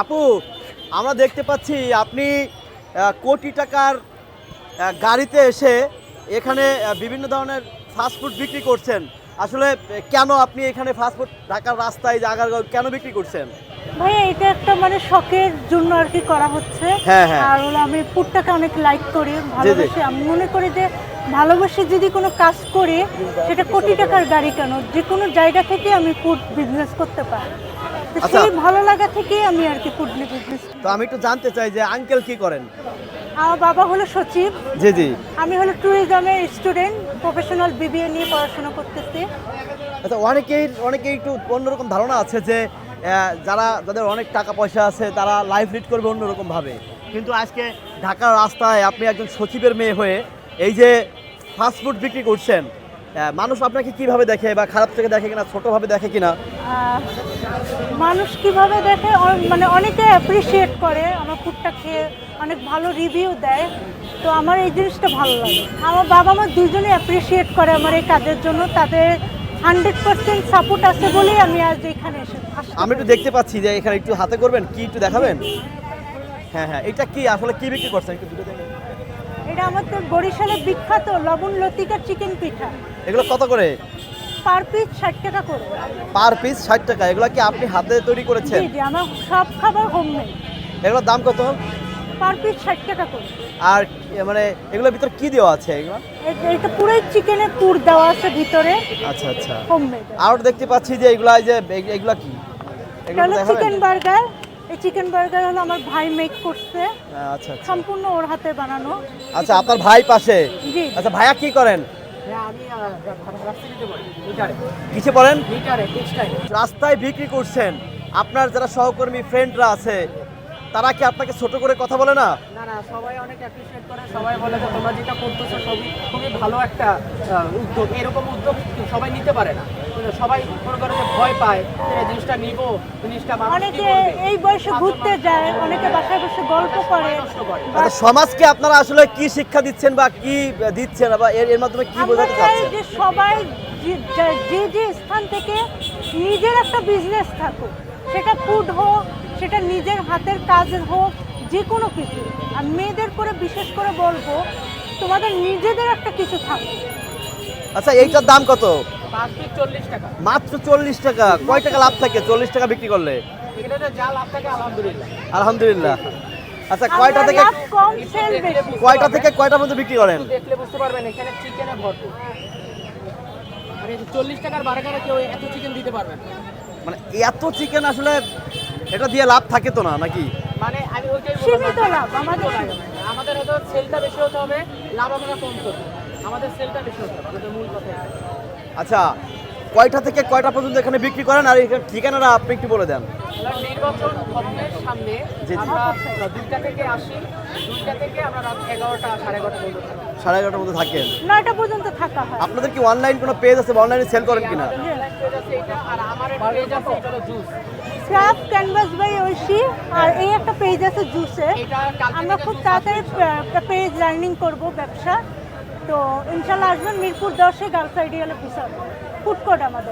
আপু আমরা দেখতে পাচ্ছি আপনি কোটি টাকার গাড়িতে এসে এখানে বিভিন্ন ধরনের ফাস্টফুড বিক্রি করছেন। আসলে কেন আপনি এখানে ফাস্টফুড ঢাকার রাস্তায় জায়গার কেন বিক্রি করছেন? ভাইয়া এটা একটা মানে শখের জন্য আর কি করা হচ্ছে। হ্যাঁ, হ্যাঁ। আর হলো আমি ফুডটাকে অনেক লাইক করি ভালোবাসি। আমি মনে করি যে ভালোবাসি যদি কোনো কাজ করি সেটা কোটি টাকার গাড়ি কেন? যে কোনো জায়গা থেকে আমি ফুড বিজনেস করতে পারি। সেই ভালো লাগা থেকেই আমি আর কি ফুড বিজনেস তো আমি একটু জানতে চাই যে আঙ্কেল কি করেন? আমার বাবা হলো সচিব। জি জি। আমি হলো ট্যুরিজমের স্টুডেন্ট প্রফেশনাল বিবিএ নিয়ে পড়াশোনা করতেছি। আচ্ছা অনেকেই অনেকেই একটু অন্যরকম ধারণা আছে যে যারা যাদের অনেক টাকা পয়সা আছে তারা লাইফ লিড করবে অন্যরকম ভাবে। কিন্তু আজকে ঢাকার রাস্তায় আপনি একজন সচিবের মেয়ে হয়ে এই যে ফাস্টফুড বিক্রি করছেন মানুষ আপনাকে কীভাবে দেখে বা খারাপ থেকে দেখে কিনা ছোটভাবে দেখে কিনা? মানুষ কীভাবে দেখে? মানে অনেকে অ্যাপ্রিসিয়েট করে আমার ফুডটা খেয়ে অনেক ভালো রিভিউ দেয়। তো আমার এই জিনিসটা ভালো লাগে। আমার বাবা মা দুজনে অ্যাপ্রিসিয়েট করে আমার এই কাজের জন্য। তাদের হান্ড্রেড পার্সেন্ট সাপোর্ট আছে বলেই আমি আজ এখানে এসে আমি একটু দেখতে পাচ্ছি যে এখানে একটু হাতে করবেন কি একটু দেখাবেন? হ্যাঁ হ্যাঁ এটা কি আসলে কি বিক্রি করছেন? একটু দেখেন। এটা আমাদের বরিশালের বিখ্যাত লবণ লতিকা চিকেন পিঠা। এগুলো কত করে? পার পিস ষাট টাকা করে। পার পিস ষাট টাকা এগুলো কি আপনি হাতে তৈরি করেছেন? জি জি আমার সব খাবার হোমমেড এগুলোর দাম কত? পার পিস ষাট টাকা করে। আর মানে এগুলোর ভিতর কি দেওয়া আছে এগুলো? এটা পুরোই চিকেনের পুর দেওয়া আছে ভিতরে। আচ্ছা আচ্ছা। হোমমেড আর দেখতে পাচ্ছি যে এগুলা এই যে এগ- এগুলা কি? এগুলো চিকেন বার্গার। এই চিকেন বার্গার হলো আমার ভাই মেক করছে। আচ্ছা আচ্ছা। সম্পূর্ণ ওর হাতে বানানো। আচ্ছা আপনার ভাই পাশে। জি। আচ্ছা ভাইয়া কি করেন? কিসে পড়েন? মিটারে রাস্তায় বিক্রি করছেন। আপনার যারা সহকর্মী ফ্রেন্ডরা আছে তারা কি আপনাকে ছোট করে কথা বলে না? না না সবাই অনেক অ্যাপ্রিশিয়েট করে সবাই বলে যে তোমরা যেটা করতেছো সবই খুবই ভালো একটা উদ্যোগ। এরকম উদ্যোগ সবাই নিতে পারে না। সবাই মনে করে যে ভয় পায় জিনিসটা নিব জিনিসটা অনেকে এই বয়সে ঘুরতে যায় অনেকে বাসায় বসে গল্প করে। আচ্ছা সমাজকে আপনারা আসলে কি শিক্ষা দিচ্ছেন বা কি দিচ্ছেন বা এর এর মাধ্যমে কি বোঝাতে চাই চাচ্ছেন? যে সবাই যে- যে- স্থান থেকে নিজের একটা বিজনেস থাকুক সেটা ফুড হোক সেটা নিজের হাতের কাজ হোক যে কোনো কিছু। আর মেয়েদের করে বিশেষ করে বলব তোমাদের নিজেদের একটা কিছু থাকুক। আচ্ছা এইটার দাম কত? মাত্র চল্লিশ টাকা। কয় টাকা লাভ থাকে? চল্লিশ টাকা বিক্রি করলে? আলহামদুলিল্লাহ। আলহামদুলিল্লাহ। আচ্ছা কয়টা থেকে কয়টা থেকে কয়টা পর্যন্ত বিক্রি করেন? দেখলে বুঝতে পারবেন এখানে চিকেনে ভরপুর। চল্লিশ টাকার বার্গারে কেউ এত চিকেন দিতে পারবে মানে এত চিকেন আসলে এটা দিয়ে লাভ থাকে তো না নাকি? মানে আমি ওইটাই সীমিত লাভ, আমাদের আমাদের হয়তো সেলটা বেশি হতে হবে লাভ আমরা কম করব আমাদের সেলটা বেশি হতে হবে আমাদের মূল কথা। আচ্ছা কয়টা থেকে কয়টা পর্যন্ত এখানে বিক্রি করেন? আর এখানে ঠিকানাটা আপনি একটু বলে দেন। আমরা নির্বাচন ভবনের সামনে জি, জি। আমরা দুইটা থেকে আসি। দুইটা থেকে আমরা রাত এগারোটা সাড়ে এগারোটা পর্যন্ত সাড়ে এগারোটার মধ্যে থাকেন। নয়টা পর্যন্ত থাকা হয়। আপনাদের কি অনলাইন কোনো পেজ আছে অনলাইনে সেল করেন কিনা? আর আমার পেজ আছে এটা হলো জুস ক্যানভাস বাই ঐশী আর এই একটা পেজ আছে কালকে আমরা খুব তাড়াতাড়ি পেজ লার্নিং করব ব্যবসা। তো ইনশাল্লাহ আসবেন মিরপুর দশে girls ideal officer food court আমাদের।